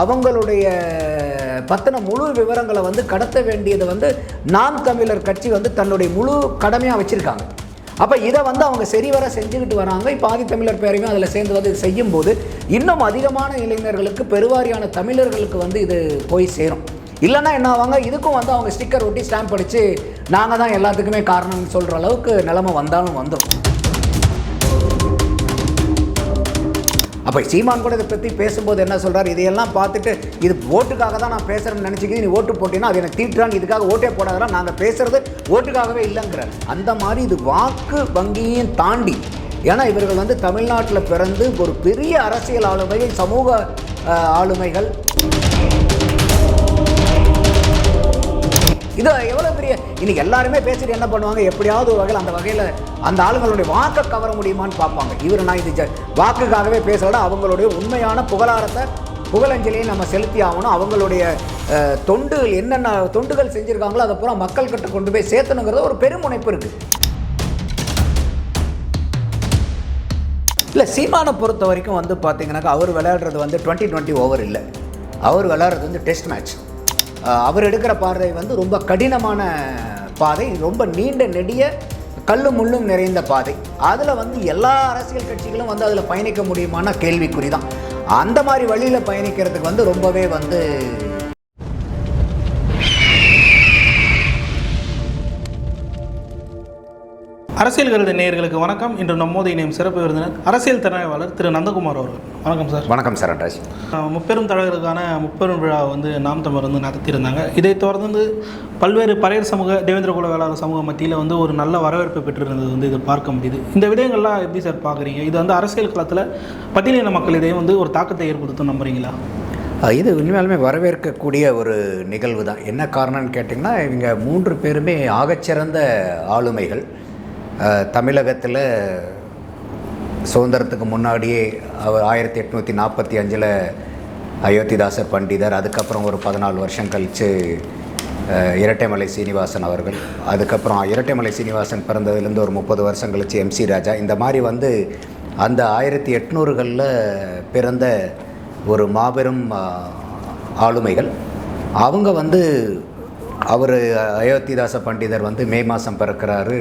அவங்களுடைய பத்தின முழு விவரங்களை வந்து கடத்த வேண்டியது வந்து நாம் தமிழர் கட்சி வந்து தன்னுடைய முழு கடமையாக வச்சுருக்காங்க. அப்போ இதை வந்து அவங்க சரிவர செஞ்சுக்கிட்டு வராங்க. இப்போ ஆதித்தமிழர் பேரையும் அதில் சேர்ந்து வந்து செய்யும்போது இன்னும் அதிகமான இளைஞர்களுக்கு பெருவாரியான தமிழர்களுக்கு வந்து இது போய் சேரும். இல்லைன்னா என்ன ஆவாங்க? இதுக்கும் வந்து அவங்க ஸ்டிக்கர் ஒட்டி ஸ்டாம்ப் அடித்து நாங்கள் தான் எல்லாத்துக்குமே காரணம்னு சொல்கிற அளவுக்கு நிலமை வந்தாலும் வந்துடும் அப்போ சீமான் கூட இதை பற்றி பேசும்போது என்ன சொல்கிறார் இதையெல்லாம் பார்த்துட்டு இது ஓட்டுக்காக தான் நான் பேசுகிறேன்னு நினச்சிக்கிது நீ ஓட்டு போட்டீங்கன்னா அது எனக்கு தீட்டுறான்னு இதுக்காக ஓட்டே போடாதான் நாங்கள் பேசுகிறது ஓட்டுக்காகவே இல்லைங்கிற. அந்த மாதிரி இது வாக்கு வங்கியையும் தாண்டி ஏன்னா இவர்கள் வந்து தமிழ்நாட்டில் பிறந்து ஒரு பெரிய அரசியல் ஆளுமைகள் சமூக ஆளுமைகள் இது எவ்வளோ பெரிய இன்னைக்கு எல்லாருமே பேசிட்டு என்ன பண்ணுவாங்க? எப்படியாவது ஒரு வகையில் அந்த வகையில் அந்த ஆளுங்களுடைய வாக்கை கவர முடியுமான்னு பார்ப்பாங்க. இவர் நான் இது வாக்குக்காகவே பேசலோட அவங்களுடைய உண்மையான புகழாரத்தை புகழஞ்சலியை நம்ம செலுத்தி ஆகணும். அவங்களுடைய தொண்டுகள் என்னென்ன தொண்டுகள் செஞ்சுருக்காங்களோ அதை பூரா மக்கள்கிட்ட கொண்டு போய் சேர்த்தணுங்கிறது ஒரு பெருமுனைப்பு இருக்குது இல்லை சீமானை பொறுத்த வரைக்கும் வந்து பார்த்தீங்கன்னாக்கா அவர் விளையாடுறது வந்து டுவெண்ட்டி டுவெண்ட்டி ஓவர் இல்லை. அவர் விளையாடுறது வந்து டெஸ்ட் மேட்ச் அவர் எடுக்கிற பாதை வந்து ரொம்ப கடினமான பாதை ரொம்ப நீண்ட நெடிய கல்லு முள்ளும் நிறைந்த பாதை. அதில் வந்து எல்லா அரசியல் கட்சிகளும் வந்து அதில் பயணிக்க முடியுமான கேள்விக்குறி தான் அந்த மாதிரி வழியில் பயணிக்கிறதுக்கு வந்து ரொம்பவே வந்து அரசியல் கருத நேயர்களுக்கு வணக்கம். இன்று நம்மோது இணையும் சிறப்பு விருந்தினர் அரசியல் திறனாய்வாளர் திரு நந்தகுமார் அவர்கள். வணக்கம் சார். வணக்கம் சரண்ராஜ் அஹ் முப்பெரும் தலைவருக்கான முப்பெரும் விழா வந்து நாம் தமிழர் வந்து நடத்தியிருந்தாங்க. இதை தொடர்ந்து பல்வேறு பறையர் சமூக தேவேந்திர குல வேளாளர் சமூக மத்தியில் வந்து ஒரு நல்ல வரவேற்பு பெற்றிருந்தது வந்து இது பார்க்க முடியுது. இந்த விடயங்கள்லாம் எப்படி சார் பார்க்குறீங்க? இது வந்து அரசியல் களத்தில் பட்டியலின மக்கள் இதையும் வந்து ஒரு தாக்கத்தை ஏற்படுத்தும் நம்புறீங்களா? இது உண்மையாலுமே வரவேற்கக்கூடிய ஒரு நிகழ்வு தான் என்ன காரணம்னு கேட்டிங்கன்னா இவங்க மூன்று பேருமே ஆகச்சிறந்த ஆளுமைகள். தமிழகத்தில் சுதந்திரத்துக்கு முன்னாடியே அவர் ஆயிரத்தி எட்நூற்றி நாற்பத்தி அஞ்சில் அயோத்திதாச பண்டிதர் அதுக்கப்புறம் ஒரு பதினாலு வருஷம் கழித்து இரட்டைமலை சீனிவாசன் அவர்கள் அதுக்கப்புறம் இரட்டைமலை சீனிவாசன் பிறந்ததுலேருந்து ஒரு முப்பது வருஷம் கழித்து எம்சி ராஜா. இந்த மாதிரி வந்து அந்த ஆயிரத்தி எட்நூறுகளில் பிறந்த ஒரு மாபெரும் ஆளுமைகள். அவங்க வந்து அவர் அயோத்திதாச பண்டிதர் வந்து மே மாதம் பிறக்கிறாரு.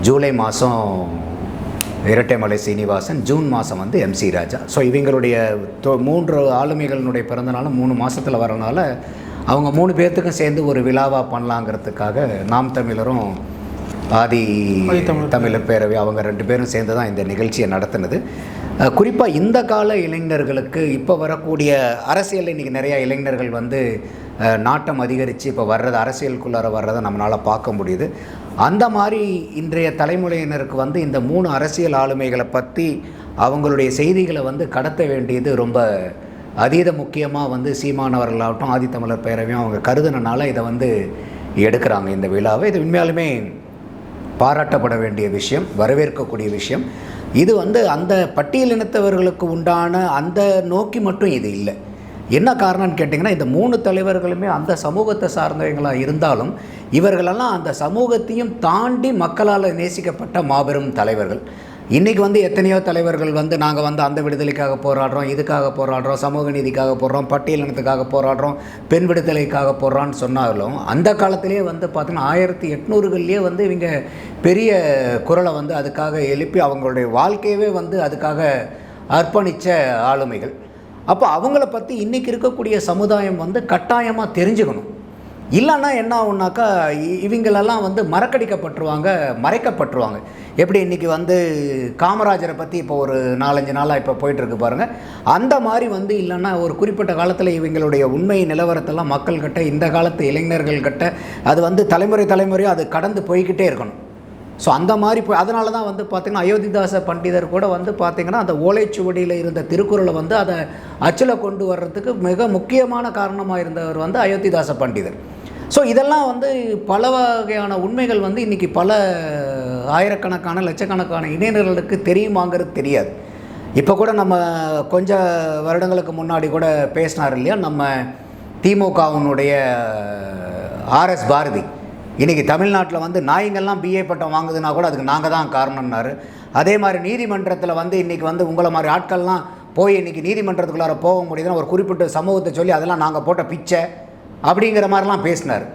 ஜூலை மாதம் இரட்டைமலை சீனிவாசன் ஜூன் மாதம் வந்து எம்சி ராஜா. ஸோ இவங்களுடைய தொ- மூன்று ஆளுமைகளினுடைய பிறந்தநாளும் மூணு மாதத்தில் வரனால அவங்க மூணு பேர்த்துக்கும் சேர்ந்து ஒரு விழாவாக பண்ணலாங்கிறதுக்காக நாம் தமிழரும் ஆதி தமிழர் பேரவை. அவங்க ரெண்டு பேரும் சேர்ந்து தான் இந்த நிகழ்ச்சியை நடத்தினது. குறிப்பாக இந்த கால இளைஞர்களுக்கு இப்போ வரக்கூடிய அரசியல் இன்றைக்கி நிறையா இளைஞர்கள் வந்து நாட்டம் அதிகரித்து இப்போ வர்றது அரசியலுக்குள்ளார வர்றதை நம்மளால் பார்க்க முடியுது. அந்த மாதிரி இன்றைய தலைமுறையினருக்கு வந்து இந்த மூணு அரசியல் ஆளுமைகளை பற்றி அவங்களுடைய செய்திகளை வந்து கடத்த வேண்டியது ரொம்ப அதீத முக்கியமாக வந்து சீமானவர்களாகட்டும் ஆதித்தமிழர் பேரவையும் அவங்க கருதுனனால இதை வந்து எடுக்கிறாங்க இந்த விழாவை. இது உண்மையாலுமே பாராட்டப்பட வேண்டிய விஷயம் வரவேற்கக்கூடிய விஷயம். இது வந்து அந்த பட்டியலினத்தவர்களுக்கு உண்டான அந்த நோக்கி மட்டும் இது இல்லை. என்ன காரணம்னு கேட்டிங்கன்னா இந்த மூணு தலைவர்களுமே அந்த சமூகத்தை சார்ந்தவங்களாக இருந்தாலும் இவர்களெல்லாம் அந்த சமூகத்தையும் தாண்டி மக்களால் நேசிக்கப்பட்ட மாபெரும் தலைவர்கள். இன்றைக்கி வந்து எத்தனையோ தலைவர்கள் வந்து நாங்கள் வந்து அந்த விடுதலைக்காக போராடுறோம் இதுக்காக போராடுறோம் சமூக நீதிக்காக போடுறோம் பட்டியலினத்துக்காக போராடுறோம் பெண் விடுதலைக்காக போடுறான்னு சொன்னாலும் அந்த காலத்திலேயே வந்து பார்த்திங்கன்னா ஆயிரத்தி எட்நூறுகள்லேயே வந்து இவங்க பெரிய குரலை வந்து அதுக்காக எழுப்பி அவங்களுடைய வாழ்க்கையவே வந்து அதுக்காக அர்ப்பணித்த ஆளுமைகள். அப்போ அவங்கள பற்றி இன்றைக்கி இருக்கக்கூடிய சமுதாயம் வந்து கட்டாயமாக தெரிஞ்சுக்கணும். இல்லைன்னா என்ன ஆகுனாக்கா இ- இவங்களெல்லாம் வந்து மறக்கடிக்கப்பட்டுருவாங்க மறைக்கப்பட்டுருவாங்க. எப்படி இன்றைக்கி வந்து காமராஜரை பற்றி இப்போ ஒரு நாலஞ்சு நாளாக இப்போ போயிட்டுருக்கு பாருங்கள் அந்த மாதிரி வந்து இல்லைன்னா ஒரு குறிப்பிட்ட காலத்தில் இவங்களுடைய உண்மை நிலவரத்தெல்லாம் மக்கள்கிட்ட இந்த காலத்து இளைஞர்கள்கிட்ட அது வந்து தலைமுறை தலைமுறையாக அது கடந்து போய்கிட்டே இருக்கணும். ஸோ அந்த மாதிரி போய் அதனால தான் வந்து பார்த்திங்கன்னா அயோத்திதாச பண்டிதர் கூட வந்து பார்த்திங்கன்னா அந்த ஓலைச்சுவடியில் இருந்த திருக்குறளை வந்து அதை அச்சில் கொண்டு வர்றதுக்கு மிக முக்கியமான காரணமாக இருந்தவர் வந்து அயோத்திதாச பண்டிதர். ஸோ இதெல்லாம் வந்து பல வகையான உண்மைகள் வந்து இன்றைக்கி பல ஆயிரக்கணக்கான லட்சக்கணக்கான இளைஞர்களுக்கு தெரியுமாங்கிறது தெரியாது. இப்போ கூட நம்ம கொஞ்ச வருடங்களுக்கு முன்னாடி கூட பேசினார் இல்லையா? நம்ம திமுகவினுடைய ஆர்எஸ் பாரதி. இன்றைக்கி தமிழ்நாட்டில் வந்து நாய்ங்கள்லாம் பிஏ பட்டம் வாங்குதுன்னா கூட அதுக்கு நாங்கள் தான் காரணம்னாரு. அதே மாதிரி நீதிமன்றத்தில் வந்து இன்றைக்கி வந்து உங்களை மாதிரி ஆட்கள்லாம் போய் இன்னைக்கு நீதிமன்றத்துக்குள்ளார போக முடியுதுன்னா ஒரு குறிப்பிட்ட சமூகத்தை சொல்லி அதெல்லாம் நாங்கள் போட்ட பிச்சை. அப்படிங்கிற மாதிரிலாம் பேசினார்.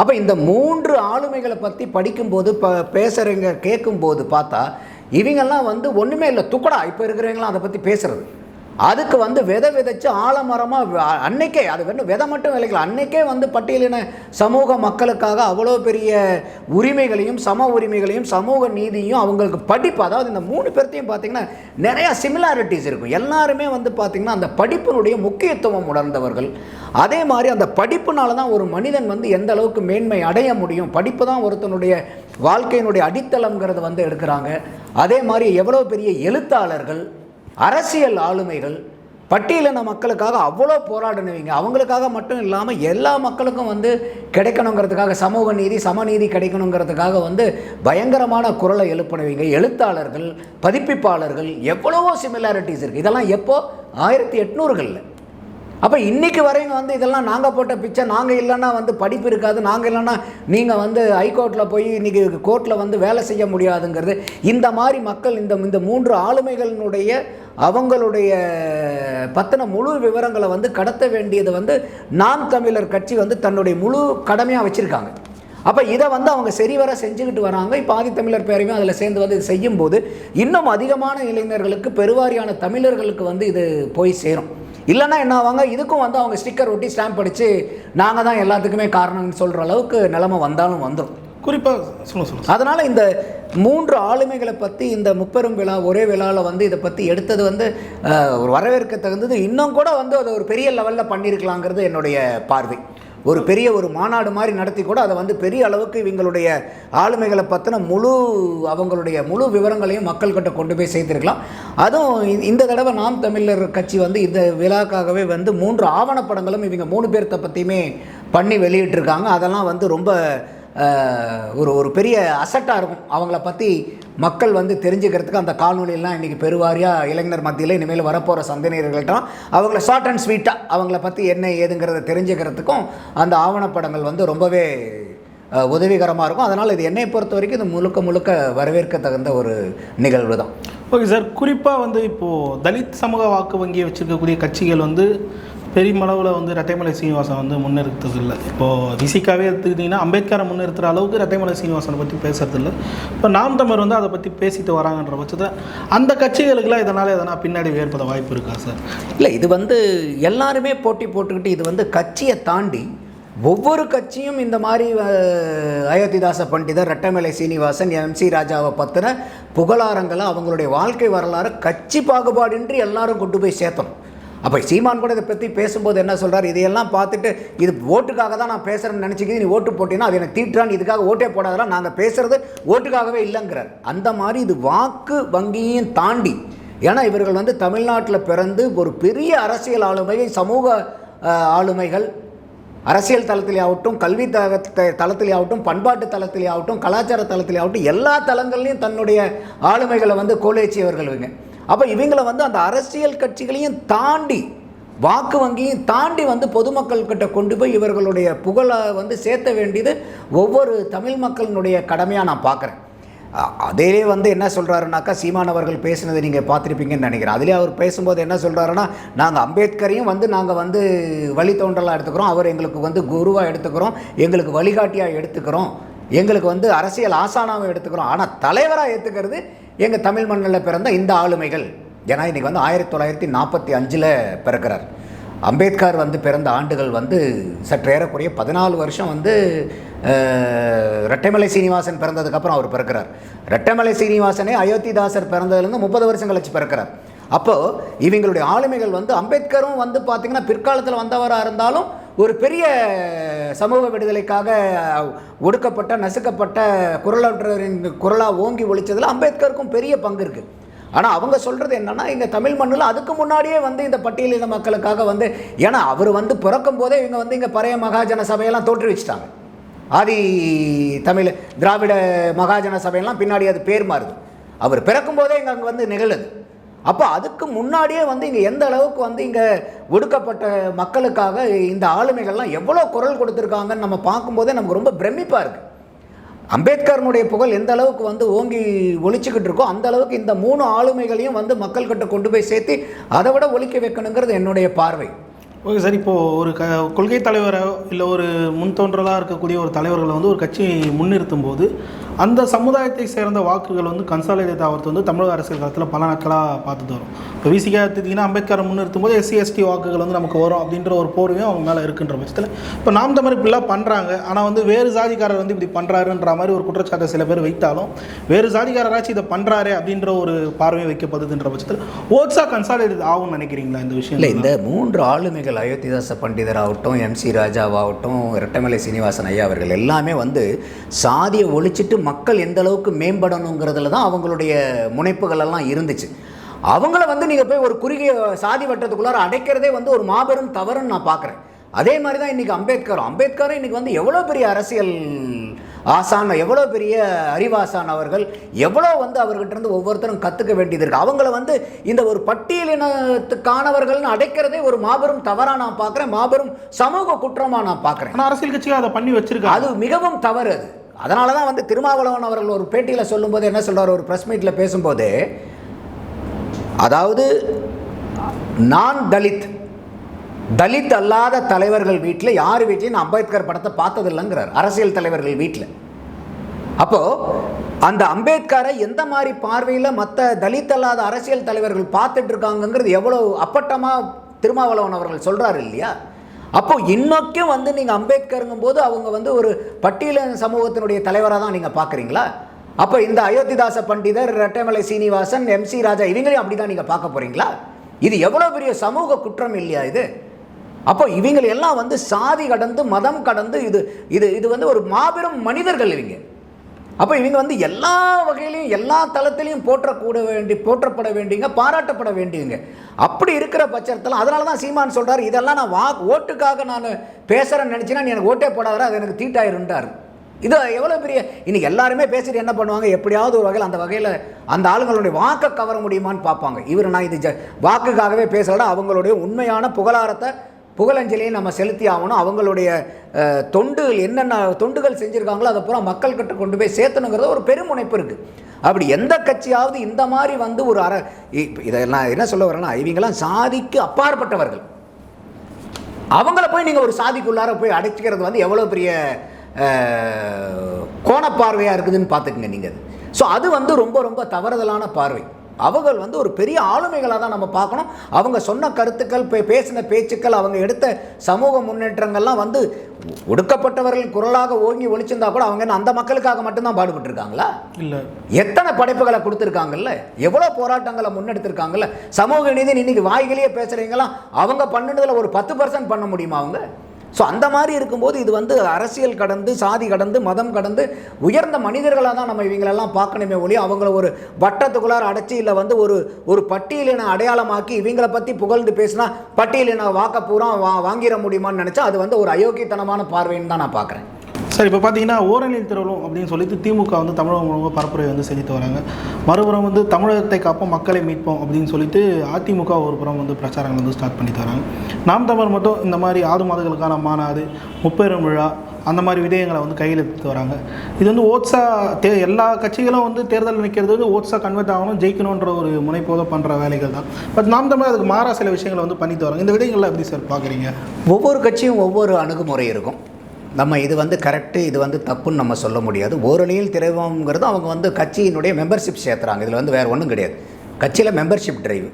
அப்போ இந்த மூன்று ஆளுமைகளை பற்றி படிக்கும்போது இப்போ பேசுகிறவங்க கேட்கும்போது பார்த்தா இவங்கெல்லாம் வந்து ஒன்றுமே இல்லை துக்கடா இப்போ இருக்கிறவங்களாம் அதை பற்றி பேசுகிறது அதுக்கு வந்து விதை விதைச்சு ஆலமரமாக அன்னைக்கே அது வெறும் விதை மட்டும் விளைக்கல அன்னைக்கே வந்து பட்டியலின சமூக மக்களுக்காக அவ்வளோ பெரிய உரிமைகளையும் சம உரிமைகளையும் சமூக நீதியும் அவங்களுக்கு படிப்பு அதாவது இந்த மூணு பேர்த்தையும் பார்த்தீங்கன்னா நிறையா சிமிலாரிட்டிஸ் இருக்கும். எல்லாருமே வந்து பார்த்திங்கன்னா அந்த படிப்பினுடைய முக்கியத்துவம் உணர்ந்தவர்கள். அதே மாதிரி அந்த படிப்புனால தான் ஒரு மனிதன் வந்து எந்த அளவுக்கு மேன்மை அடைய முடியும். படிப்பு தான் ஒருத்தனுடைய வாழ்க்கையினுடைய அடித்தளம்ங்கிறத வந்து எடுக்கிறாங்க. அதே மாதிரி எவ்வளோ பெரிய எழுத்தாளர்கள் அரசியல் ஆளுமைகள் பட்டியலின மக்களுக்காக அவ்வளோ போராடினவங்க அவங்களுக்காக மட்டும் இல்லாமல் எல்லா மக்களுக்கும் வந்து கிடைக்கணுங்கிறதுக்காக சமூக நீதி சமநீதி கிடைக்கணுங்கிறதுக்காக வந்து பயங்கரமான குரலை எழுப்பினவங்க எழுத்தாளர்கள் பதிப்பிப்பாளர்கள் எவ்வளவோ சிமிலாரிட்டிஸ் இருக்குது இதெல்லாம் எப்போ? ஆயிரத்தி எட்நூறுகளில். அப்போ இன்றைக்கு வரையும் வந்து இதெல்லாம் நாங்கள் போட்ட பிச்சை நாங்கள் இல்லைன்னா வந்து படிப்பு இருக்காது நாங்கள் இல்லைன்னா நீங்கள் வந்து ஹைகோர்ட்டில் போய் இன்றைக்கி கோர்ட்டில் வந்து வேலை செய்ய முடியாதுங்கிறது. இந்த மாதிரி மக்கள் இந்த இந்த மூன்று ஆளுமைகளினுடைய அவங்களுடைய பற்றின முழு விவரங்களை வந்து கடத்த வேண்டியது வந்து நாம் தமிழர் கட்சி வந்து தன்னுடைய முழு கடமையாக வச்சுருக்காங்க. அப்போ இதை வந்து அவங்க சரிவர செஞ்சுக்கிட்டு வராங்க. இப்போ ஆதித்தமிழர் பேரையும் அதில் சேர்ந்து வந்து இது செய்யும்போது இன்னும் அதிகமான இளைஞர்களுக்கு பெருவாரியான தமிழர்களுக்கு வந்து இது போய் சேரும். இல்லைன்னா என்ன ஆவாங்க? இதுக்கும் வந்து அவங்க ஸ்டிக்கர் ஒட்டி ஸ்டாம்ப் அடித்து நாங்கள் தான் எல்லாத்துக்குமே காரணம்னு சொல்கிற அளவுக்கு நிலைமை வந்தாலும் வந்துடும் குறிப்பாக சொல்லுங்கள் சொல்லுங்கள் அதனால் இந்த மூன்று ஆளுமைகளை பற்றி இந்த முப்பெரும் விழா ஒரே விழாவில் வந்து இதை பற்றி எடுத்தது வந்து ஒரு வரவேற்க தகுந்தது. இன்னும் கூட வந்து அதை ஒரு பெரிய லெவலில் பண்ணியிருக்கலாங்கிறது என்னுடைய பார்வை. ஒரு பெரிய ஒரு மாநாடு மாதிரி நடத்தி கூட அதை வந்து பெரிய அளவுக்கு இவங்களுடைய ஆளுமைகளை பற்றின முழு அவங்களுடைய முழு விவரங்களையும் மக்கள்கிட்ட கொண்டு போய் சேர்த்துருக்கலாம். அதுவும் இந்த தடவை நாம் தமிழர் கட்சி வந்து இந்த விழாக்காகவே வந்து மூன்று ஆவணப்படங்களும் இவங்க மூணு பேர்த்த பற்றியுமே பண்ணி வெளியிட்டிருக்காங்க. அதெல்லாம் வந்து ரொம்ப ஒரு ஒரு பெரிய அசட்டாக இருக்கும். அவங்கள பற்றி மக்கள் வந்து தெரிஞ்சுக்கிறதுக்கு அந்த காணொலியெல்லாம் இன்றைக்கி பெருவாரியாக இளைஞர் மத்தியில் இனிமேல் வரப்போகிற சந்ததியினர்கள்ட்ட அவங்கள ஷார்ட் அண்ட் ஸ்வீட்டாக அவங்கள பற்றி என்ன ஏதுங்கிறத தெரிஞ்சுக்கிறதுக்கும் அந்த ஆவணப்படங்கள் வந்து ரொம்பவே உதவிகரமாக இருக்கும். அதனால் இது என்னை பொறுத்த வரைக்கும் இது முழுக்க முழுக்க வரவேற்க தகுந்த ஒரு நிகழ்வு தான். Okay sir. குறிப்பாக வந்து இப்போது தலித் சமூக வாக்கு வங்கியை வச்சுருக்கக்கூடிய கட்சிகள் வந்து பெருமளவில் வந்து ரெட்டைமலை சீனிவாசன் வந்து முன்னிறுத்தது இல்லை இப்போது திசிக்காவே எடுத்துக்கிட்டிங்கன்னா அம்பேத்கரை முன்னிறுத்துற அளவுக்கு ரெட்டைமலை சீனிவாசனை பற்றி பேசுறது இல்லை இப்போ நாம் தமிழ் வந்து அதை பற்றி பேசிட்டு வராங்கன்ற பட்சத்தில் அந்த கட்சிகளுக்கெல்லாம் இதனால் எதனா பின்னாடி ஏற்பட வாய்ப்பு இருக்கா சார்? இல்லை இது வந்து எல்லாருமே போட்டி போட்டுக்கிட்டு இது வந்து கட்சியை தாண்டி ஒவ்வொரு கட்சியும் இந்த மாதிரி அயோத்திதாச பண்டிதர் ரெட்டமலை சீனிவாசன் எம்சி ராஜாவை பற்றின புகழாரங்களை அவங்களுடைய வாழ்க்கை வரலாறு கட்சி பாகுபாடின்றி எல்லாரும் கொண்டு போய் சேர்த்தணும். அப்போ சீமான் கூட இதை பற்றி பேசும்போது என்ன சொல்கிறார் இதையெல்லாம் பார்த்துட்டு இது ஓட்டுக்காக தான் நான் பேசுகிறேன்னு நினச்சிக்கிது நீ ஓட்டு போட்டீங்கன்னா அது எனக்கு தீட்டுறான் இதுக்காக ஓட்டே போடாதெல்லாம் நாங்கள் பேசுகிறது ஓட்டுக்காகவே இல்லைங்கிறார். அந்த மாதிரி இது வாக்கு வங்கியையும் தாண்டி ஏன்னா இவர்கள் வந்து தமிழ்நாட்டில் பிறந்து ஒரு பெரிய அரசியல் ஆளுமை சமூக ஆளுமைகள் அரசியல் தளத்திலே ஆகட்டும் கல்வி தள தளத்திலே ஆகட்டும் பண்பாட்டு தளத்திலே ஆகட்டும் கலாச்சார தளத்திலே ஆகட்டும் எல்லா தளங்கள்லையும் தன்னுடைய ஆளுமைகளை வந்து கோலேச்சியவர்கள் இவங்க. அப்போ இவங்களை வந்து அந்த அரசியல் கட்சிகளையும் தாண்டி வாக்கு வங்கியும் தாண்டி வந்து பொதுமக்கள் கிட்ட கொண்டு போய் இவர்களுடைய புகழை வந்து சேர்த்த வேண்டியது ஒவ்வொரு தமிழ் மக்களினுடைய கடமையாக நான் பார்க்குறேன். அ- அதே வந்து என்ன சொல்கிறாருனாக்கா சீமான் அவர்கள் பேசினதை நீங்கள் பார்த்துருப்பீங்கன்னு நினைக்கிறேன். அதிலே அவர் பேசும்போது என்ன சொல்கிறாருன்னா நாங்கள் அம்பேத்கரையும் வந்து நாங்கள் வந்து வழித்தோன்றலாக எடுத்துக்கிறோம். அவர் எங்களுக்கு வந்து குருவாக எடுத்துக்கிறோம். எங்களுக்கு வழிகாட்டியாக எடுத்துக்கிறோம். எங்களுக்கு வந்து அரசியல் ஆசானாவை எடுத்துக்கிறோம். ஆனால் தலைவராக ஏற்றுக்கிறது எங்கள் தமிழ் மண்ணில் பிறந்த இந்த ஆளுமைகள். ஏன்னா இன்றைக்கி வந்து ஆயிரத்தி தொள்ளாயிரத்தி நாற்பத்தி அஞ்சில் பிறக்கிறார். அம்பேத்கர் வந்து பிறந்த ஆண்டுகள் வந்து சற்று ஏறக்குறைய பதினாலு வருஷம் வந்து ரெட்டைமலை சீனிவாசன் பிறந்ததுக்கப்புறம் அவர் பிறக்கிறார். ரெட்டைமலை சீனிவாசனே அயோத்திதாசர் பிறந்ததுலேருந்து முப்பது வருஷம் கழிச்சு பிறக்கிறார். அப்போது இவங்களுடைய ஆளுமைகள் வந்து அம்பேத்கரும் வந்து பார்த்திங்கன்னா பிற்காலத்தில் வந்தவராக இருந்தாலும் ஒரு பெரிய சமூக விடுதலைக்காக ஒடுக்கப்பட்ட நசுக்கப்பட்ட குரலற்றவரின் குரலாக ஓங்கி ஒழிச்சதில் அம்பேத்கருக்கும் பெரிய பங்கு இருக்குது ஆனால் அவங்க சொல்கிறது என்னென்னா இங்கே தமிழ் மண்ணில் அதுக்கு முன்னாடியே வந்து இந்த பட்டியலின மக்களுக்காக வந்து ஏன்னா அவர் வந்து பிறக்கும் போதே இவங்க வந்து இங்கே பழைய மகாஜன சபையெல்லாம் தோற்றுவிச்சிட்டாங்க ஆதி தமிழ் திராவிட மகாஜன சபையெல்லாம் பின்னாடி அது பேர் மாறுது. அவர் பிறக்கும் போதே இங்கே அங்கே வந்து நிகழுது. அப்போ அதுக்கு முன்னாடியே வந்து இங்கே எந்த அளவுக்கு வந்து இங்கே ஒடுக்கப்பட்ட மக்களுக்காக இந்த ஆளுமைகள்லாம் எவ்வளோ குரல் கொடுத்துருக்காங்கன்னு நம்ம பார்க்கும்போதே நமக்கு ரொம்ப பிரமிப்பாக இருக்குது அம்பேத்கரனுடைய புகழ் எந்த அளவுக்கு வந்து ஓங்கி ஒழிச்சுக்கிட்டு இருக்கோ அந்த அளவுக்கு இந்த மூணு ஆளுமைகளையும் வந்து மக்கள்கிட்ட கொண்டு போய் சேர்த்து அதை விட ஒழிக்க வைக்கணுங்கிறது என்னுடைய பார்வை. ஓகே சார் இப்போது ஒரு க கொள்கை தலைவராக இல்லை ஒரு முன்தோன்றலாக இருக்கக்கூடிய ஒரு தலைவர்களை வந்து ஒரு கட்சி முன்னிறுத்தும் போது அந்த சமுதாயத்தை சேர்ந்த வாக்குகள் வந்து கன்சாலிடேட் ஆகிறது வந்து தமிழக அரசியல் காலத்தில் பல நாட்களாக பார்த்துட்டு வரும். இப்போ விசிகா எடுத்துக்கிட்டிங்கன்னா அம்பேத்கரை முன்னிறுத்தும் போது எஸ்சி எஸ்டி வாக்குகள் வந்து நமக்கு வரும் அப்படின்ற ஒரு போர்வையும் அவங்க மேலே இருக்குன்ற பட்சத்தில். இப்போ நாம் தமிழ் இப்படிலாம் பண்ணுறாங்க ஆனால் வந்து வேறு சாதிக்காரர் வந்து இப்படி பண்ணுறாருன்ற மாதிரி ஒரு குற்றச்சாட்டை சில பேர் வைத்தாலும் வேறு சாதிக்காரராச்சும் இதை பண்ணுறாரு அப்படின்ற ஒரு பார்வையை வைக்கப்படுதுன்ற பட்சத்தில் ஓட்ஸாக கன்சாலிடேட் ஆகும்னு நினைக்கிறீங்களா இந்த விஷயம்? இல்லை இந்த மூன்று ஆளுமைகள் அயோத்திதாச பண்டிதர் ஆகட்டும் எம்சி ராஜாவாகட்டும் இரட்டமலை சீனிவாசன் ஐயா அவர்கள் எல்லாமே வந்து சாதியை ஒழிச்சிட்டு மக்கள் எந்த அளவுக்கு மேம்படணுங்கிறதுல தான் அவங்களுடைய முனைப்புகள் எல்லாம் இருந்துச்சு. அவங்கள வந்து நீங்கள் போய் ஒரு குறுகிய சாதி வட்டத்துக்குள்ளார அடைக்கிறதே வந்து ஒரு மாபெரும் தவறுன்னு நான் பார்க்குறேன். அதே மாதிரி தான் இன்றைக்கி அம்பேத்கர். அம்பேத்கரும் இன்றைக்கி வந்து எவ்வளோ பெரிய அரசியல் ஆசான் எவ்வளோ பெரிய அறிவாசான் அவர்கள் எவ்வளோ வந்து அவர்கிட்ட இருந்து ஒவ்வொருத்தரும் கற்றுக்க வேண்டியது இருக்குது அவங்கள வந்து இந்த ஒரு பட்டியலினத்துக்கானவர்கள்னு அடைக்கிறதே ஒரு மாபெரும் தவறாக நான் பார்க்குறேன். மாபெரும் சமூக குற்றமாக நான் பார்க்குறேன். அரசியல் கட்சிகள் அதை பண்ணி வச்சிருக்காங்க. அது மிகவும் தவறு அது. அதனால தான் வந்து திருமாவளவன் அவர்கள் ஒரு பேட்டியில் சொல்லும்போது என்ன சொல்கிறார் ஒரு ப்ரெஸ் மீட்டில் பேசும்போது அதாவது நான் தலித் தலித் அல்லாத தலைவர்கள் வீட்டில் யார் வீட்லையும் நான் அம்பேத்கர் படத்தை பார்த்ததில்லைங்கிறார் அரசியல் தலைவர்கள் வீட்டில் அப்போது அந்த அம்பேத்கரை எந்த மாதிரி பார்வையில் மற்ற தலித் அல்லாத அரசியல் தலைவர்கள் பார்த்துட்டு இருக்காங்கங்கிறது எவ்வளோ அப்பட்டமாக திருமாவளவன் அவர்கள் சொல்கிறாரு இல்லையா? அப்போது இன்னொக்கும் வந்து நீங்கள் அம்பேத்கருங்கும் போது அவங்க வந்து ஒரு பட்டியலின சமூகத்தினுடைய தலைவராக தான் நீங்கள் பார்க்குறீங்களா அப்போ இந்த அயோத்திதாச பண்டிதர் ரெட்டைமலை சீனிவாசன் எம்சி ராஜா இவங்களையும் அப்படி தான் நீங்கள் பார்க்க போகிறீங்களா இது எவ்வளோ பெரிய சமூக குற்றம் இல்லையா இது? அப்போ இவங்களை எல்லாம் வந்து சாதி கடந்து மதம் கடந்து இது இது இது வந்து ஒரு மாபெரும் மனிதர்கள் இவங்க. அப்போ இவங்க வந்து எல்லா வகையிலையும் எல்லா தளத்திலையும் போற்றக்கூட வேண்டி போற்றப்பட வேண்டியங்க பாராட்டப்பட வேண்டியங்க அப்படி இருக்கிற பட்சத்தில் அதனால தான் சீமான் சொல்கிறார் இதெல்லாம் நான் வா ஓட்டுக்காக நான் பேசுகிறேன்னு நினச்சினா நீ எனக்கு ஓட்டே போடாதரா அது எனக்கு தீட்டாயிருண்டார் இது எவ்வளோ பெரிய இன்றைக்கி எல்லாருமே பேசிட்டு என்ன பண்ணுவாங்க எப்படியாவது ஒரு வகையில் அந்த வகையில் அந்த ஆளுங்களுடைய வாக்கை கவர முடியுமான்னு பார்ப்பாங்க. இவர் நான் இது ஜ- வாக்குக்காகவே பேசலடா அவங்களுடைய உண்மையான புகழாரத்தை புகழஞ்சலியை நம்ம செலுத்தி ஆகணும். அவங்களுடைய தொண்டுகள் என்னென்ன தொண்டுகள் செஞ்சுருக்காங்களோ அதை பூரா மக்கள் கிட்ட கொண்டு போய் சேர்த்தணுங்கிறது ஒரு பெருமுனைப்பு இருக்குது அப்படி எந்த கட்சியாவது இந்த மாதிரி வந்து ஒரு அற இ- இதை என்ன சொல்ல வரேன்னா இவங்கெல்லாம் சாதிக்கு அப்பாற்பட்டவர்கள். அவங்கள போய் நீங்கள் ஒரு சாதிக்குள்ளார போய் அடைச்சிக்கிறது வந்து எவ்வளோ பெரிய கோணப்பார்வையாக இருக்குதுன்னு பார்த்துக்குங்க நீங்கள் ஸோ அது வந்து ரொம்ப ரொம்ப தவறுதலான பார்வை. அவர்கள் வந்து ஒரு பெரிய ஆளுமைகளாக தான் நம்ம பார்க்கணும். அவங்க சொன்ன கருத்துக்கள் பே பேசின பேச்சுக்கள் அவங்க எடுத்த சமூக முன்னேற்றங்கள்லாம் வந்து ஒடுக்கப்பட்டவர்கள் குரலாக ஓங்கி ஒழிச்சிருந்தா கூட அவங்க என்ன அந்த மக்களுக்காக மட்டும்தான் பாடுபட்டிருக்காங்களா? இல்லை. எத்தனை படைப்புகளை கொடுத்துருக்காங்கல்ல? எவ்வளோ போராட்டங்களை முன்னெடுத்திருக்காங்கல்ல? சமூக நீதி இன்னைக்கு வாய்களையே பேசுகிறீங்களாம் அவங்க பண்ணுனதுல ஒரு பத்து பர்சன்ட் பண்ண முடியுமா அவங்க? ஸோ அந்த மாதிரி இருக்கும்போது இது வந்து அரசியல் கடந்து சாதி கடந்து மதம் கடந்து உயர்ந்த மனிதர்களாக தான் நம்ம இவங்களெல்லாம் பார்க்கணுமே ஒழிய அவங்கள ஒரு வட்டத்துக்குள்ளார் அடைச்சி இல்லை வந்து ஒரு ஒரு பட்டியலின அடையாளமாக்கி இவங்களை பற்றி புகழ்ந்து பேசினா பட்டியலின வாக்க பூரா வா வாங்கிட முடியுமான்னு நினச்சா அது வந்து ஒரு அயோக்கியத்தனமான பார்வைன்னு தான் நான் பார்க்குறேன். சார் இப்போ பார்த்தீங்கன்னா ஓரணியில் திருவள்ளுவம் அப்படின்னு சொல்லிட்டு திமுக வந்து தமிழகம் முழுவதும் பரப்புரை வந்து செஞ்சுட்டு வராங்க. மறுபுறம் வந்து தமிழகத்தை காப்போம் மக்களை மீட்போம் அப்படின்னு சொல்லிட்டு அதிமுக ஒரு புறம் வந்து பிரச்சாரங்கள் வந்து ஸ்டார்ட் பண்ணிட்டு வராங்க. நாம் தமிழர் மட்டும் இந்த மாதிரி ஆறு மாதங்களுக்கான மாநாடு முப்பெரும் விழா அந்த மாதிரி விடயங்களை வந்து கையில் எடுத்து வராங்க. இது வந்து ஓட்ஸா தே எல்லா கட்சிகளும் வந்து தேர்தல் நிற்கிறது வந்து ஓட்ஸா கன்வெர்ட் ஆகணும் ஜெயிக்கணுன்ற ஒரு முனைப்போத பண்ணுற வேலைகள் தான். பட் நாம் தமிழ் அதுக்கு மாறா சில விஷயங்களை வந்து பண்ணிட்டு வராங்க. இந்த விடயங்கள்லாம் எப்படி சார் பார்க்குறீங்க ஒவ்வொரு கட்சியும் ஒவ்வொரு அணுகுமுறை இருக்கும். நம்ம இது வந்து கரெக்டு இது வந்து தப்புன்னு நம்ம சொல்ல முடியாது. ஓரணியில் திரைவங்கிறது அவங்க வந்து கட்சியினுடைய மெம்பர்ஷிப் சேர்த்துறாங்க. இதில் வந்து வேறு ஒன்றும் கிடையாது. கட்சியில் மெம்பர்ஷிப் டிரைவ்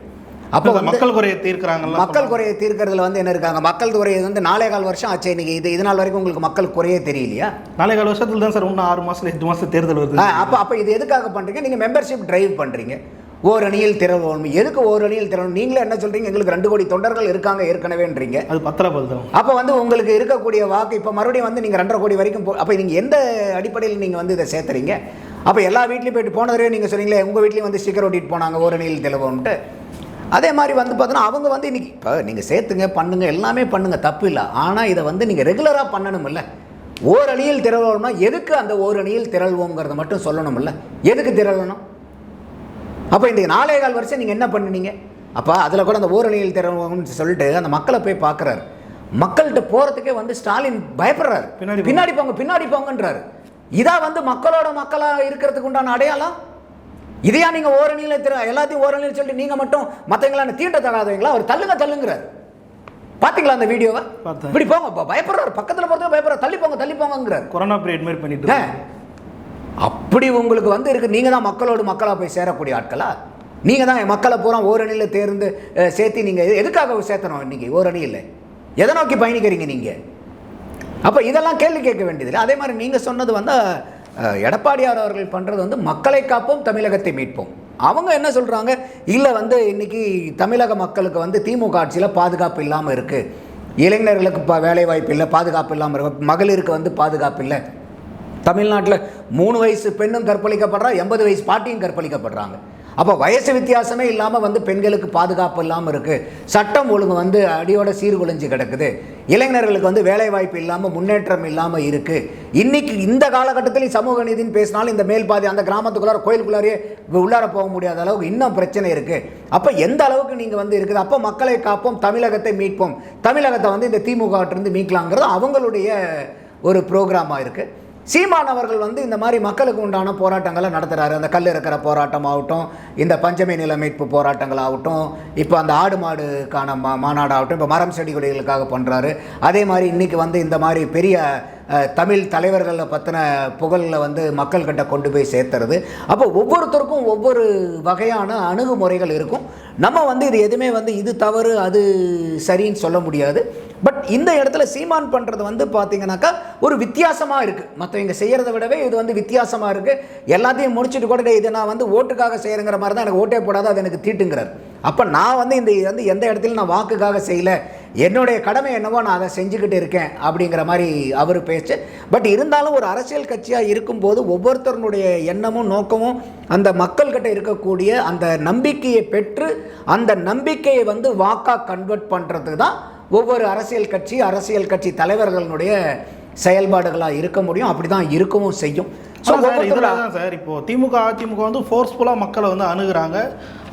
அப்போ மக்கள் குறையை தீர்க்கிறாங்கல்ல மக்கள் குறையை தீர்க்கறதுல வந்து என்ன இருக்காங்க? மக்கள் குறையை வந்து நாலே கால் வருஷம் ஆச்சு. இன்னைக்கு இது இது நாள் வரைக்கும் உங்களுக்கு மக்கள் குறையே தெரியலையா? நாளை கால வருஷத்துல தான் சார் இன்னும் ஆறு மாசத்துல எட்டு மாசத்துல தேர்தல் வருது. அப்போ அப்போ இது எதுக்காக பண்ணுறீங்க நீங்கள் மெம்பர்ஷிப் டிரைவ் பண்ணுறீங்க ஓர் அணியில் திரள்வோம். எதுக்கு ஓர் அணியில் திரளும் நீங்களே என்ன சொல்கிறீங்க எங்களுக்கு ரெண்டு கோடி தொண்டர்கள் இருக்காங்க ஏற்கனவேன்றீங்க அது பத்திர தான். அப்போ வந்து உங்களுக்கு இருக்கக்கூடிய வாக்கு இப்போ மறுபடியும் வந்து நீங்கள் ரெண்டரை கோடி வரைக்கும் போ அப்போ நீங்கள் எந்த அடிப்படையில் நீங்கள் வந்து இதை சேர்த்துறீங்க? அப்போ எல்லா வீட்லையும் போயிட்டு போன தடவை நீங்கள் சொன்னீங்களே உங்கள் வீட்லேயும் வந்து ஸ்டிக்கர் ஒட்டிட்டு போனாங்க ஒரு அணியில் தெளிவோம்ட்டு அதே மாதிரி வந்து பார்த்தோன்னா அவங்க வந்து இன்னைக்கு இப்போ நீங்கள் சேர்த்துங்க பண்ணுங்க எல்லாமே பண்ணுங்க தப்பு இல்லை. ஆனால் இதை வந்து நீங்கள் ரெகுலராக பண்ணணுமில்ல. ஓர் அணியில் திரள்வோம்னா எதுக்கு அந்த ஓர் அணியில் திரள்வோங்கிறத மட்டும் சொல்லணுமில்ல. எதுக்கு திரளணும்? அப்போ இந்த நாலே கால் வருஷம் நீங்கள் என்ன பண்ணுனீங்க? அப்போ அதில் கூட அந்த ஓரணியில் திறவுன்னு சொல்லிட்டு அந்த மக்களை போய் பார்க்குறாரு மக்கள்கிட்ட போகிறதுக்கே வந்து ஸ்டாலின் பயப்படுறாரு. பின்னாடி பின்னாடி போங்க பின்னாடி போங்கன்றாரு. இதான் வந்து மக்களோட மக்களாக இருக்கிறதுக்கு உண்டான அடையாளம்? இதையா நீங்கள் ஓரணியில் திரு எல்லாத்தையும் ஓரணியில் சொல்லிட்டு நீங்கள் மட்டும் மற்றவங்களான தீண்ட தராதவங்களா அவர் தள்ளுங்க தள்ளுங்கிறார். பார்த்தீங்களா அந்த வீடியோவை. இப்படி போங்க பயப்படுறாரு. பக்கத்தில் போகிறதுக்கு பயப்படுறாரு. தள்ளி போங்க தள்ளி போங்கங்கிறார். கொரோனா பீரியட் மாதிரி பண்ணிட்டு. அப்படி உங்களுக்கு வந்து இருக்குது நீங்கள் தான் மக்களோடு மக்களாக போய் சேரக்கூடிய ஆட்களா? நீங்கள் தான் மக்களை பூரா ஓரணியில் தேர்ந்து சேர்த்து நீங்கள் எதுக்காக சேர்த்தணும் இன்றைக்கி ஓரணியில் எதை நோக்கி பயணிக்கிறீங்க நீங்கள் அப்போ இதெல்லாம் கேள்வி கேட்க வேண்டியதில்லை. அதே மாதிரி நீங்கள் சொன்னது வந்து எடப்பாடியார் அவர்கள் பண்ணுறது வந்து மக்களை காப்போம் தமிழகத்தை மீட்போம். அவங்க என்ன சொல்கிறாங்க இல்லை வந்து இன்னைக்கு தமிழக மக்களுக்கு வந்து திமுக ஆட்சியில் பாதுகாப்பு இல்லாமல் இருக்குது இளைஞர்களுக்கு ப வேலைவாய்ப்பு இல்லை பாதுகாப்பு இல்லாமல் இருக்கு. மகளிருக்கு வந்து பாதுகாப்பு இல்லை. தமிழ்நாட்டில் மூணு வயசு பெண்ணும் கற்பழிக்கப்படுறா எண்பது வயசு பாட்டியும் கற்பழிக்கப்படுறாங்க. அப்போ வயசு வித்தியாசமே இல்லாமல் வந்து பெண்களுக்கு பாதுகாப்பு இல்லாமல் இருக்குது சட்டம் ஒழுங்கு வந்து அடியோட சீர்குலைஞ்சு கிடக்குது. இளைஞர்களுக்கு வந்து வேலைவாய்ப்பு இல்லாமல் முன்னேற்றம் இல்லாமல் இருக்குது இன்றைக்கி இந்த காலகட்டத்தில் சமூக நீதினு பேசினாலும் இந்த மேல் பாதி அந்த கிராமத்துக்குள்ளார கோயிலுக்குள்ளாரே உள்ளார போக முடியாத அளவுக்கு இன்னும் பிரச்சனை இருக்குது அப்போ எந்த அளவுக்கு நீங்கள் வந்து இருக்குது? அப்போ மக்களை காப்போம் தமிழகத்தை மீட்போம். தமிழகத்தை வந்து இந்த திமுக மீட்கலாங்கிறது அவங்களுடைய ஒரு ப்ரோக்ராமாக இருக்குது சீமான் அவர்கள் வந்து இந்த மாதிரி மக்களுக்கு உண்டான போராட்டங்களை நடத்துகிறாரு அந்த கல் இருக்கிற போராட்டம் ஆகட்டும் இந்த பஞ்சமி நில மீட்பு போராட்டங்கள் ஆகட்டும் இப்போ அந்த ஆடு மாடுக்கான மா மாநாடாகட்டும் இப்போ மரம் செடி கொடிகளுக்காக பண்ணுறாரு அதே மாதிரி இன்றைக்கி வந்து இந்த மாதிரி பெரிய தமிழ் தலைவர்களை பற்றின புகழில் வந்து மக்கள்கிட்ட கொண்டு போய் சேர்த்துறது. அப்போ ஒவ்வொருத்தருக்கும் ஒவ்வொரு வகையான அணுகுமுறைகள் இருக்கும். நம்ம வந்து இது எதுவுமே வந்து இது தவறு அது சரின்னு சொல்ல முடியாது. பட் இந்த இடத்துல சீமான் பண்ணுறது வந்து பார்த்தீங்கன்னாக்கா ஒரு வித்தியாசமாக இருக்குது மற்றவங்க செய்கிறத விடவே இது வந்து வித்தியாசமாக இருக்குது எல்லாத்தையும் முடிச்சுட்டு கூட இதை நான் வந்து ஓட்டுக்காக செய்கிறங்கிற மாதிரி தான் எனக்கு ஓட்டே போடாது அது எனக்கு தீட்டுங்கிறார். அப்போ நான் வந்து இந்த வந்து எந்த இடத்துல நான் வாக்குக்காக செய்யலை. என்னுடைய கடமை என்னவோ நான் அதை செஞ்சுக்கிட்டு இருக்கேன் அப்படிங்கிற மாதிரி அவர் பேச்சு. பட் இருந்தாலும் ஒரு அரசியல் கட்சியாக இருக்கும்போது ஒவ்வொருத்தருடைய எண்ணமும் நோக்கமும் அந்த மக்கள்கிட்ட இருக்கக்கூடிய அந்த நம்பிக்கையை பெற்று அந்த நம்பிக்கையை வந்து வாக்காக கன்வெர்ட் பண்ணுறதுக்கு தான் ஒவ்வொரு அரசியல் கட்சி அரசியல் கட்சி தலைவர்களுடைய செயல்பாடுகளாக இருக்க முடியும் அப்படி தான் இருக்கவும் செய்யும். ஸோ இதில் தான் சார் இப்போ திமுக அதிமுக வந்து ஃபோர்ஸ்ஃபுல்லாக மக்களை வந்து அணுகுறாங்க.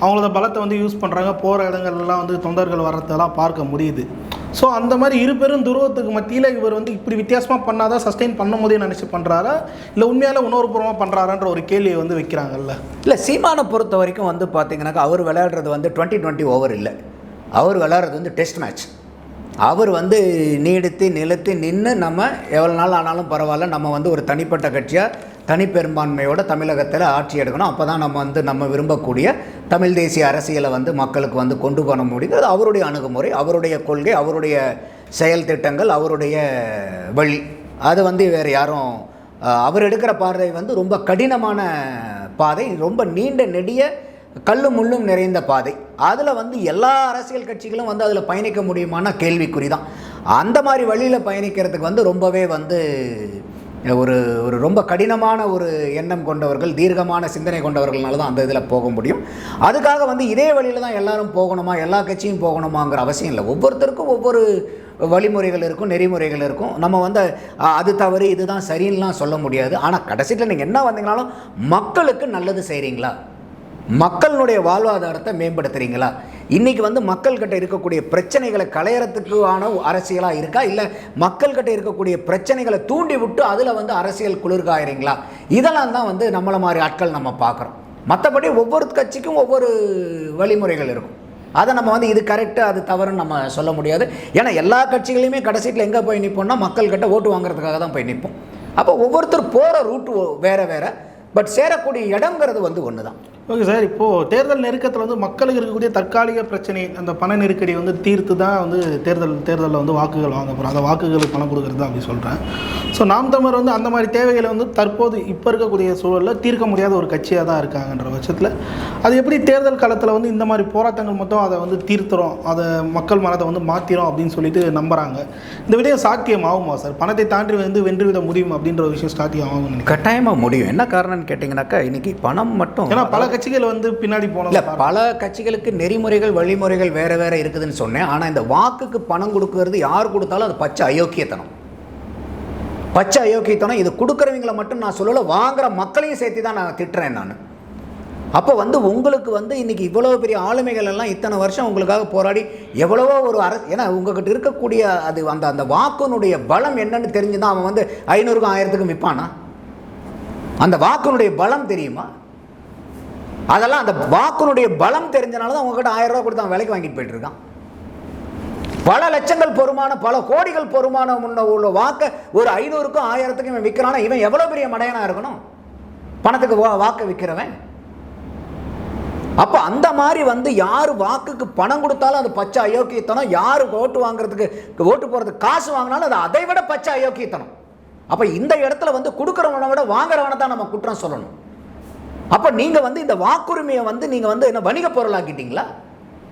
அவங்களோட பலத்தை வந்து யூஸ் பண்ணுறாங்க போகிற இடங்கள்லாம் வந்து தொண்டர்கள் வர்றதெல்லாம் பார்க்க முடியுது. ஸோ அந்த மாதிரி இரு பெரும் துருவத்துக்கு மத்தியில் இவர் வந்து இப்படி வித்தியாசமாக பண்ணாதான் சஸ்டெயின் பண்ண முடியும்னு நினச்சி பண்ணுறாரா இல்லை உண்மையால உணர்வுபூர்வமாக பண்ணுறாரான்ற ஒரு கேள்வியை வந்து வைக்கிறாங்கல்ல? இல்லை சீமானை பொறுத்த வரைக்கும் வந்து பார்த்தீங்கன்னாக்கா அவர் விளையாடுறது வந்து டுவெண்ட்டி டுவெண்ட்டி ஓவர் இல்லை. அவர் விளையாடுறது வந்து டெஸ்ட் மேட்ச் அவர் வந்து நீடித்து நிலத்து நின்று நம்ம எவ்வளோ நாள் ஆனாலும் பரவாயில்ல நம்ம வந்து ஒரு தனிப்பட்ட கட்சியாக தனிப்பெரும்பான்மையோட தமிழகத்தில் ஆட்சி எடுக்கணும். அப்போ தான் நம்ம வந்து நம்ம விரும்பக்கூடிய தமிழ் தேசிய அரசியலை வந்து மக்களுக்கு வந்து கொண்டு போக முடியுங்கிறது அவருடைய அணுகுமுறை அவருடைய கொள்கை அவருடைய செயல் திட்டங்கள் அவருடைய வழி. அது வந்து வேறு யாரும் அவர் எடுக்கிற பாதை வந்து ரொம்ப கடினமான பாதை ரொம்ப நீண்ட நெடிய கல்லும் முள்ளும் நிறைந்த பாதை. அதில் வந்து எல்லா அரசியல் கட்சிகளும் வந்து அதில் பயணிக்க முடியுமான கேள்விக்குறி தான். அந்த மாதிரி வழியில் பயணிக்கிறதுக்கு வந்து ரொம்பவே வந்து ஒரு ஒரு ரொம்ப கடினமான ஒரு எண்ணம் கொண்டவர்கள் தீர்க்கமான சிந்தனை கொண்டவர்களால தான் அந்த இதில் போக முடியும். அதுக்காக வந்து இதே வழியில் தான் எல்லாரும் போகணுமா எல்லா கட்சியும் போகணுமாங்கிற அவசியம் இல்லை. ஒவ்வொருத்தருக்கும் ஒவ்வொரு வழிமுறைகள் இருக்கும் நெறிமுறைகள் இருக்கும். நம்ம வந்து அது தவறு இதுதான் சரின்னுலாம் சொல்ல முடியாது. ஆனால் கடைசியில் நீங்கள் என்ன வந்தீங்கனாலும் மக்களுக்கு நல்லது செய்கிறீங்களா மக்களுடைய வாழ்வாதாரத்தை மேம்படுத்துறீங்களா? இன்றைக்கி வந்து மக்கள்கிட்ட இருக்கக்கூடிய பிரச்சனைகளை களையறதுக்கான அரசியலாக இருக்கா? இல்லை மக்கள்கிட்ட இருக்கக்கூடிய பிரச்சனைகளை தூண்டி விட்டு அதில் வந்து அரசியல் குளிர்காயிறீங்களா? இதெல்லாம் தான் வந்து நம்மளை மாதிரி ஆட்கள் நம்ம பார்க்குறோம். மற்றபடி ஒவ்வொரு கட்சிக்கும் ஒவ்வொரு வழிமுறைகள் இருக்கும். அதை நம்ம வந்து இது கரெக்டு அது தவறுன்னு நம்ம சொல்ல முடியாது. ஏன்னா எல்லா கட்சிகளையுமே கடைசியில் எங்கே போய் நிற்போம்னா மக்கள்கிட்ட ஓட்டு வாங்குறதுக்காக தான் போய் நிற்போம் அப்போ ஒவ்வொருத்தர் போகிற ரூட்டு வேறு வேறு பட் சேரக்கூடிய இடங்கிறது வந்து ஒன்று தான் ஓகே சார் இப்போது தேர்தல் நெருக்கத்தில் வந்து மக்களுக்கு இருக்கக்கூடிய தற்காலிக பிரச்சனை அந்த பண நெருக்கடி வந்து தீர்த்து தான் வந்து தேர்தல் தேர்தலில் வந்து வாக்குகள் வாங்க போகிறோம் அந்த வாக்குகளுக்கு பணம் கொடுக்குறது தான் அப்படி சொல்கிறேன் ஸோ நாம் தமிழர் வந்து அந்த மாதிரி தேவைகளை வந்து தற்போது இப்போ இருக்கக்கூடிய சூழலில் தீர்க்க முடியாத ஒரு கட்சியாக தான் இருக்காங்கன்ற பட்சத்தில் அது எப்படி தேர்தல் காலத்தில் வந்து இந்த மாதிரி போராட்டங்கள் மொத்தம் அதை வந்து தீர்த்துறோம் அதை மக்கள் மனதை வந்து மாற்றிரும் அப்படின்னு சொல்லிட்டு நம்புகிறாங்க இந்த விடயம் சாத்தியம் ஆகுமா சார் பணத்தை தாண்டி வந்து வென்றுவிட முடியும் அப்படின்ற ஒரு விஷயம் சாத்தியம் நினைக்கிறேன். கட்டாயமாக முடியும். என்ன காரணம்னு கேட்டிங்கனாக்கா இன்னைக்கு பணம் மட்டும் ஏன்னா பல கட்சிகள் வந்து பின்னாடி இல்லை போனோம் பல கட்சிகளுக்கு நெறிமுறைகள் வழிமுறைகள் வேறு வேறு இருக்குதுன்னு சொன்னேன். ஆனால் இந்த வாக்குக்கு பணம் கொடுக்கறது யார் கொடுத்தாலும் அது பச்சை அயோக்கியத்தனம். பச்சை அயோக்கியத்தனம் இது கொடுக்குறவங்கள மட்டும் நான் சொல்லலை வாங்குற மக்களையும் சேர்த்து தான் நான் திட்டுறேன் நான். அப்போ வந்து உங்களுக்கு வந்து இன்றைக்கி இவ்வளோ பெரிய ஆளுமைகள் எல்லாம் இத்தனை வருஷம் உங்களுக்காக போராடி எவ்வளவோ ஒரு அரசு ஏன்னா உங்ககிட்ட இருக்கக்கூடிய அது அந்த அந்த வாக்குனுடைய பலம் என்னன்னு தெரிஞ்சு தான் அவன் வந்து ஐநூறுக்கும் ஆயிரத்துக்கும் விற்பானா அந்த வாக்கினுடைய பலம் தெரியுமா? அதெல்லாம் அந்த வாக்குனுடைய பலம் தெரிஞ்சனால தான் உங்ககிட்ட ஆயிரம் ரூபா கொடுத்து அவன் விலைக்கு வாங்கிட்டு போயிட்டு இருக்கான் பல லட்சங்கள் பொறுமான பல கோடிகள் பொறுமான முன்ன உள்ள வாக்கை ஒரு ஐநூறுக்கும் ஆயிரத்துக்கும் இவன் விற்கிறானா இவன் எவ்வளோ பெரிய மடையனாக இருக்கணும்? பணத்துக்கு வா- வாக்கை விற்கிறவன் அப்போ அந்த மாதிரி வந்து யார் வாக்குக்கு பணம் கொடுத்தாலும் அது பச்சை அயோக்கியத்தனம். யார் ஓட்டு வாங்குறதுக்கு ஓட்டு போகிறதுக்கு காசு வாங்கினாலும் அது அதை விட பச்சை அயோக்கியத்தனம். அப்போ இந்த இடத்துல வந்து கொடுக்குறவனை விட வாங்குறவனை தான் நம்ம குற்றம் சொல்லணும். அப்போ நீங்கள் வந்து இந்த வாக்குரிமையை வந்து நீங்கள் வந்து என்ன வணிக பொருளாக்கிட்டீங்களா?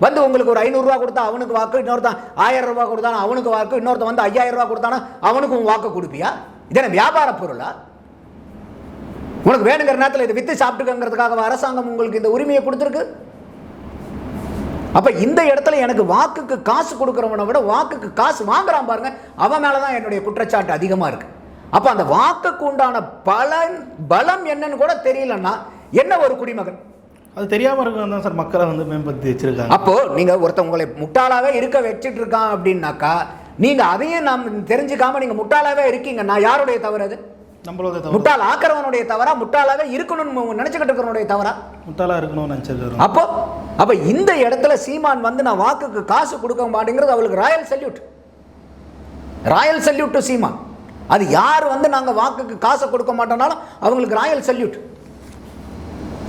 வந்து உங்களுக்கு ஒரு ஐநூறுரூவா கொடுத்தா அவனுக்கு வாக்கு இன்னொருத்தன் ஆயிரம் ரூபா கொடுத்தானா அவனுக்கு வாக்கு இன்னொருத்தன் வந்து ஐயாயிரம் ரூபா கொடுத்தானா அவனுக்கு உன் வாக்கு கொடுப்பியா? இதென்ன வியாபார பொருளா? உனக்கு வேணுங்கிற நேரத்தில் இதை வித்து சாப்பிட்டுக்கங்கிறதுக்காக அரசாங்கம் உங்களுக்கு இந்த உரிமையை கொடுத்துருக்கு? அப்போ இந்த இடத்துல எனக்கு வாக்குக்கு காசு கொடுக்குறவனை விட வாக்குக்கு காசு வாங்குறான் பாருங்க அவன் மேலே தான் என்னுடைய குற்றச்சாட்டு அதிகமாக இருக்குது அப்போ அந்த வாக்குக்கு உண்டான பலன் பலம் என்னன்னு கூட தெரியலன்னா என்ன ஒரு குடிமகன்? அது தெரியாமல் இருக்கிறது தான் சார் மக்களை வந்து மேம்படுத்தி வச்சிருக்காங்க. அப்போ நீங்க ஒருத்தன் உங்களை முட்டாளாவே இருக்க வச்சிட்டு இருக்கான் அப்படின்னாக்கா நீங்க அதையும் நாம் தெரிஞ்சுக்காம நீங்க முட்டாளாவே இருக்கீங்க. நான் யாருடைய தவறு அது? நம்மளோட தவிர முட்டாள் ஆக்கிறவனுடைய தவறா? முட்டாளாவே இருக்கணும்னு நினைச்சுக்கிட்டு இருக்கிறவனுடைய தவறா? முட்டாளாக இருக்கணும்னு நினச்சிருக்கிறோம். அப்போ அப்ப இந்த இடத்துல சீமான் வந்து நான் வாக்குக்கு காசு கொடுக்க மாட்டேங்கிறது அவளுக்கு royal salute. Royal salute to Seeman. அது யார் வந்து நாங்க வாக்குக்கு காசை கொடுக்க மாட்டோம்னாலும் அவங்களுக்கு ராயல் சல்யூட்.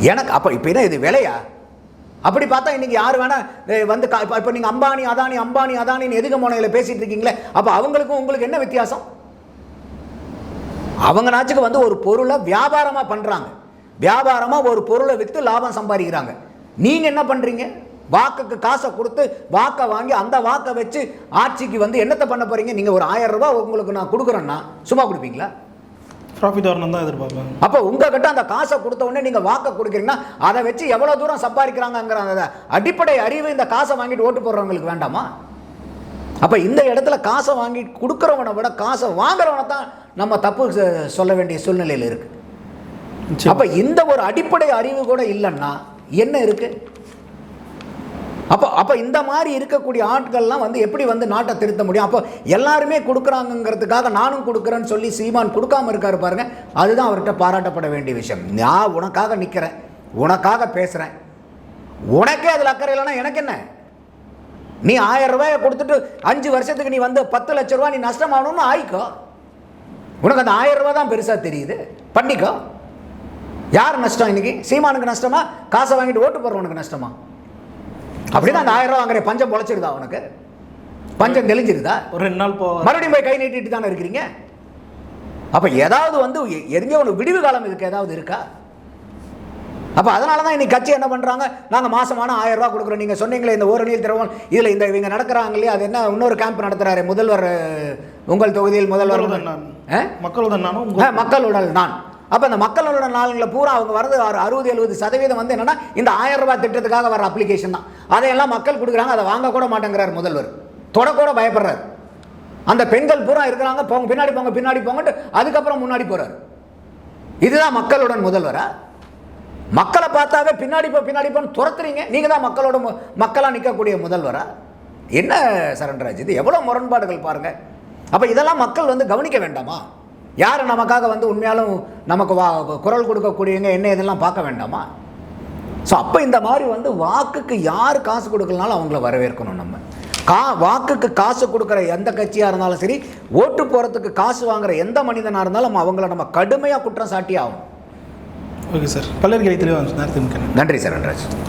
எனக்கு அப்போ இப்போ என்ன இது விலையா? அப்படி பார்த்தா இன்றைக்கி யார் வேணால் வந்து கா- இப்போ இப்போ நீங்கள் அம்பானி அதானி அம்பானி அதானின்னு எதுக்கு மோனையில் பேசிகிட்டு இருக்கீங்களே அப்போ அவங்களுக்கும் உங்களுக்கு என்ன வித்தியாசம்? அவங்க நாச்சுக்கு வந்து ஒரு பொருளை வியாபாரமாக பண்ணுறாங்க வியாபாரமாக ஒரு பொருளை விற்று லாபம் சம்பாதிக்கிறாங்க. நீங்கள் என்ன பண்ணுறீங்க வாக்குக்கு காசை கொடுத்து வாக்கை வாங்கி அந்த வாக்கை வச்சு ஆட்சிக்கு வந்து என்னத்தை பண்ண போகிறீங்க நீங்கள் ஒரு ஆயிரம் ரூபா உங்களுக்கு நான் கொடுக்குறேன்னா சும்மா கொடுப்பீங்களா? ப்ராஃபிட் வரணும் தான் எதிர்பார்ப்பாங்க. அப்போ உங்ககிட்ட அந்த காசை கொடுத்த உடனே நீங்க வாக்கை கொடுக்குறீங்கன்னா அதை வச்சு எவ்வளவு தூரம் சம்பாதிக்கிறாங்கங்கிற அந்த அடிப்படை அறிவு இந்த காசை வாங்கிட்டு ஓட்டு போடுறவங்களுக்கு வேண்டாமா? அப்ப இந்த இடத்துல காசை வாங்கி கொடுக்குறவனை விட காசை வாங்குறவனை தான் நம்ம தப்பு சொல்ல வேண்டிய சூழ்நிலையில் இருக்கு. நிச்சயம். அப்ப இந்த ஒரு அடிப்படை அறிவு கூட இல்லைன்னா என்ன இருக்கு? அப்போ அப்போ இந்த மாதிரி இருக்கக்கூடிய ஆட்கள்லாம் வந்து எப்படி வந்து நாட்டை திருத்த முடியும்? அப்போ எல்லாருமே கொடுக்குறாங்கங்கிறதுக்காக நானும் கொடுக்குறேன்னு சொல்லி சீமான் கொடுக்காம இருக்காரு பாருங்க. அதுதான் அவர்கிட்ட பாராட்டப்பட வேண்டிய விஷயம். நான் உனக்காக நிற்கிறேன் உனக்காக பேசுகிறேன் உனக்கே அதில் அக்கறை இல்லைன்னா எனக்கு என்ன? நீ ஆயிரம் ரூபாயை கொடுத்துட்டு அஞ்சு வருஷத்துக்கு நீ வந்து பத்து லட்ச ரூபாய் நீ நஷ்டமாகணும்னு ஆயிக்கோ. உனக்கு அந்த ஆயிரம் ரூபா தான் பெருசாக தெரியுது. பண்ணிக்கோ. யார் நஷ்டம் இன்னைக்கு? சீமானுக்கு நஷ்டமா? காசை வாங்கிட்டு ஓட்டு போடுறவனுக்கு நஷ்டமா? அப்படின்னா அந்த ஆயிரம் ரூபா வாங்குற பஞ்சம் பொழைச்சிருதா உனக்கு? பஞ்சம் தெளிஞ்சிருதா? ஒரு ரெண்டு நாள் போ மறுபடியும் போய் கை நீட்டிட்டு தானே இருக்கிறீங்க? அப்ப ஏதாவது வந்து எங்கேயோ ஒரு விடிவு காலம் இதுக்கு ஏதாவது இருக்கா? அப்ப அதனால தான் இன்னைக்கு கட்சி என்ன பண்றாங்க? நாங்க மாசமான ஆயிரம் ரூபாய் கொடுக்குறோம். நீங்க சொன்னீங்களே இந்த ஓரணியில் திரவம் இதுல இந்த இவங்க நடக்கிறாங்க இல்லையா? அது என்ன இன்னொரு கேம்ப் நடத்துறாரு முதல்வர் உங்கள் தொகுதியில் முதல்வர் மக்களுடன் நான். மக்களுடன் நான். அப்போ இந்த மக்களோட நாளுங்களை பூரா அவங்க வரது ஒரு அறுபது எழுபது சதவீதம் வந்து என்னென்னா இந்த ஆயிரம் ரூபாய் திட்டத்துக்காக வர அப்ளிகேஷன் தான். அதையெல்லாம் மக்கள் கொடுக்குறாங்க அதை வாங்கக்கூட மாட்டேங்கிறார் முதல்வர். தொடக்கூட பயப்படுறாரு. அந்த பெண்கள் பூரா இருக்கிறாங்க போங்க பின்னாடி போங்க பின்னாடி போங்கட்டு அதுக்கப்புறம் முன்னாடி போகிறார் இதுதான் மக்களுடன் முதல்வரா? மக்களை பார்த்தாவே பின்னாடி போ பின்னாடி போன்னு துரத்துறீங்க. நீங்கள் தான் மக்களோட மக்களாக நிற்கக்கூடிய முதல்வரா? என்ன சரண்ராஜ் இது எவ்வளோ முரண்பாடுகள் பாருங்கள் அப்போ இதெல்லாம் மக்கள் வந்து கவனிக்க வேண்டாமா? யார் நமக்காக வந்து உண்மையாலும் நமக்கு வா குரல் கொடுக்கக்கூடியவங்க என்ன இதெல்லாம் பார்க்க வேண்டாமா? ஸோ அப்போ இந்த மாதிரி வந்து வாக்குக்கு யார் காசு கொடுக்கலனாலும் அவங்கள வரவேற்கணும் நம்ம. கா வாக்குக்கு காசு கொடுக்குற எந்த கட்சியாக இருந்தாலும் சரி ஓட்டு போகிறதுக்கு காசு வாங்குற எந்த மனிதனாக இருந்தாலும் அவங்கள நம்ம கடுமையாக குற்றம் சாட்டி ஆகும் ஓகே சார். பல்லருக்கு தெளிவாக நன்றி சரண்ராஜ்